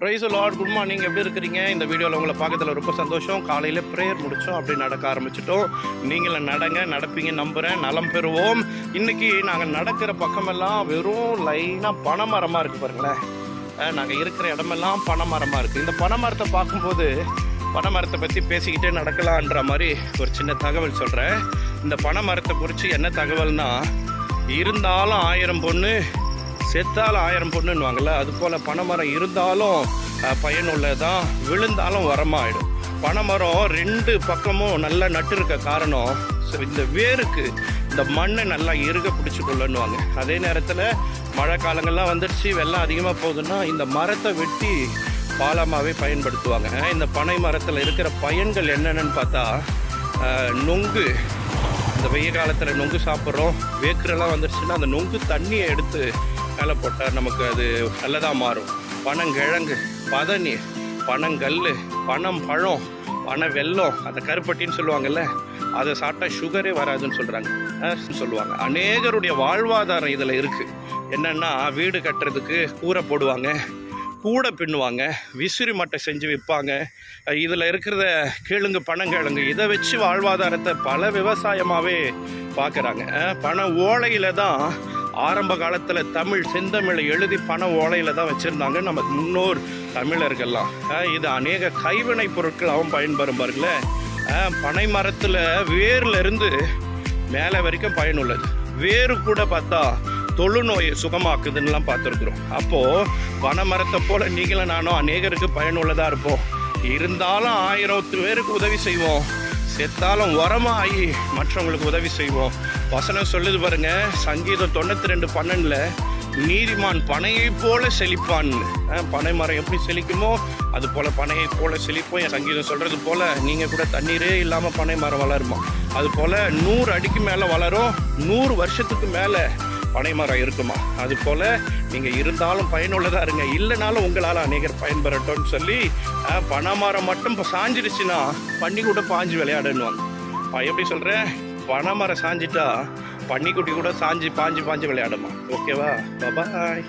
Price Lord good morning எப்படி இருக்கிறீங்க? இந்த வீடியோவில் உங்களை பார்க்கறதுல ரொம்ப சந்தோஷம். காலையில் ப்ரேயர் முடித்தோம் அப்படி நடக்க ஆரம்பிச்சிட்டோம். நீங்களும் நடங்க நடப்பீங்க நம்புகிறேன் நலம் பெறுவோம். இன்றைக்கி நாங்கள் நடக்கிற பக்கமெல்லாம் வெறும் லைனாக பனைமரமாக இருக்குது பாருங்களேன். நாங்கள் இருக்கிற இடமெல்லாம் பனைமரமாக இருக்குது இந்த பனைமரத்தை பார்க்கும்போது பனைமரத்தை பற்றி பேசிக்கிட்டே நடக்கலான்ற மாதிரி ஒரு சின்ன தகவல் சொல்கிறேன் இந்த பனை மரத்தை குறித்து என்ன தகவல்னால் இருந்தாலும் ஆயிரம் பொண்ணு செத்தால் ஆயிரம் பொண்ணுன்னுவாங்கள்ல அது போல் பனைமரம் இருந்தாலும் பயனுள்ளதான் விழுந்தாலும் வரமாயிடும். பனைமரம் ரெண்டு பக்கமும் நல்லா நட்டு இருக்க காரணம் இந்த வேருக்கு இந்த மண்ணை நல்லா இறுக பிடிச்சி கொள்ளணுவாங்க அதே நேரத்தில் மழை காலங்கள்லாம் வந்துடுச்சு வெள்ளம் அதிகமாக போகுதுன்னா இந்த மரத்தை வெட்டி பாலமாகவே பயன்படுத்துவாங்க. இந்த பனை மரத்தில் இருக்கிற பயன்கள் என்னென்னு பார்த்தா நொங்கு. இந்த வெய்ய காலத்தில் நொங்கு சாப்பிட்றோம் வேக்கரெல்லாம் வந்துருச்சுன்னா அந்த நொங்கு தண்ணியை எடுத்து மேலே போட்டால் நமக்கு அது நல்லதாக மாறும். பனங்கிழங்கு பதநீர் பனங்கல் பனம் பழம் பனை வெல்லம் அந்த கருப்பட்டின்னு சொல்லுவாங்கல்ல அதை சாப்பிட்டா சுகரே வராதுன்னு சொல்கிறாங்க சொல்லுவாங்க. அநேகருடைய வாழ்வாதாரம் இதில் இருக்குது என்னென்னா வீடு கட்டுறதுக்கு கூரை போடுவாங்க கூடை பின்னுவாங்க விசிறி மட்டை செஞ்சு விற்பாங்க. இதில் இருக்கிறத கேளுங்கு பனங்கிழங்கு இதை வச்சு வாழ்வாதாரத்தை பல விவசாயமாகவே பார்க்குறாங்க பண ஓலையில் தான் ஆரம்ப காலத்தில் தமிழ் செந்தமிழை எழுதி பண ஓலையில் தான் வச்சுருந்தாங்க. நம்ம முன்னோர் தமிழர்கள்லாம். இது அநேக கைவினை பொருட்களாகவும் பயன்பெறும் பாருங்களேன் பனை மரத்தில் வேர்லேருந்து மேலே வரைக்கும் பயனுள்ளது. வேறு கூட பார்த்தா தொழுநோயை சுகமாக்குதுன்னெலாம் பார்த்துருக்குறோம். அப்போது பனைமரத்தை போல் நீங்களும் நானும் அநேகருக்கு பயனுள்ளதாக இருப்போம். இருந்தாலும் ஆயிரத்து பேருக்கு உதவி செய்வோம். செத்தாலும் உரமாகி மற்றவங்களுக்கு உதவி செய்வோம். வசனம் சொல்லுது பாருங்க சங்கீதம் தொண்ணூற்றி ரெண்டு பன்னெண்டில் நீதிமான் பனையை போல செழிப்பான். பனை மரம் எப்படி செழிக்குமோ அது போல் பனையை போல செழிப்போம். என் சங்கீதம் சொல்கிறது போல் நீங்கள் கூட தண்ணீரே இல்லாமல் பனை மரம் வளருமா? அது போல் நூறு அடிக்கு மேலே வளரும் நூறு வருஷத்துக்கு மேலே பனை மரம் இருக்குமா? அது போல நீங்க இருந்தாலும் பயனுள்ளதா இருங்க. இல்லைனாலும் உங்களால் அநேகர் பயன்பெறட்டும்னு சொல்லி பனைமரம் மட்டும் இப்போ சாஞ்சிடுச்சுன்னா பண்ணி கூட பாஞ்சு விளையாடுன்னுவாங்க நான் எப்படி சொல்றேன் பனை மரம் சாஞ்சிட்டா பன்னிக்குட்டி கூட சாஞ்சு பாஞ்சு பாஞ்சு விளையாடுமா. ஓகேவா? பாய்